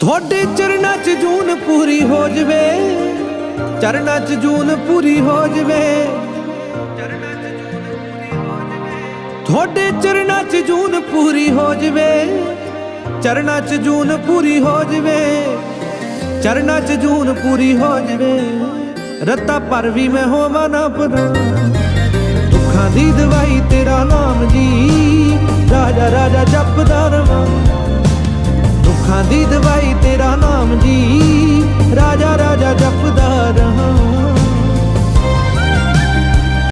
ਤੁਹਾਡੇ ਚਰਨਾਂ 'ਚ ਜੂਨ ਪੂਰੀ ਹੋ ਜਵੇ, ਚਰਨਾਂ 'ਚ ਜੂਨ ਪੂਰੀ ਹੋ ਜਵੇ। ਤੁਹਾਡੇ ਚਰਨਾਂ 'ਚ ਜੂਨ ਪੂਰੀ ਹੋ ਜਵੇ, ਚਰਨਾਂ 'ਚ ਜੂਨ ਪੂਰੀ ਹੋ ਜਵੇ, ਚਰਨਾਂ 'ਚ ਜੂਨ ਪੂਰੀ ਹੋ ਜਵੇ। ਰੱਤਾ ਪਰ ਵੀ ਮੈਂ ਹੋਵਾਂ ਨਾ ਪਰਾਂ ਦੁੱਖਾਂ ਦੀ ਦਵਾਈ ਤੇ ਦੀ ਦਵਾਈ ਤੇਰਾ ਨਾਮ ਜੀ।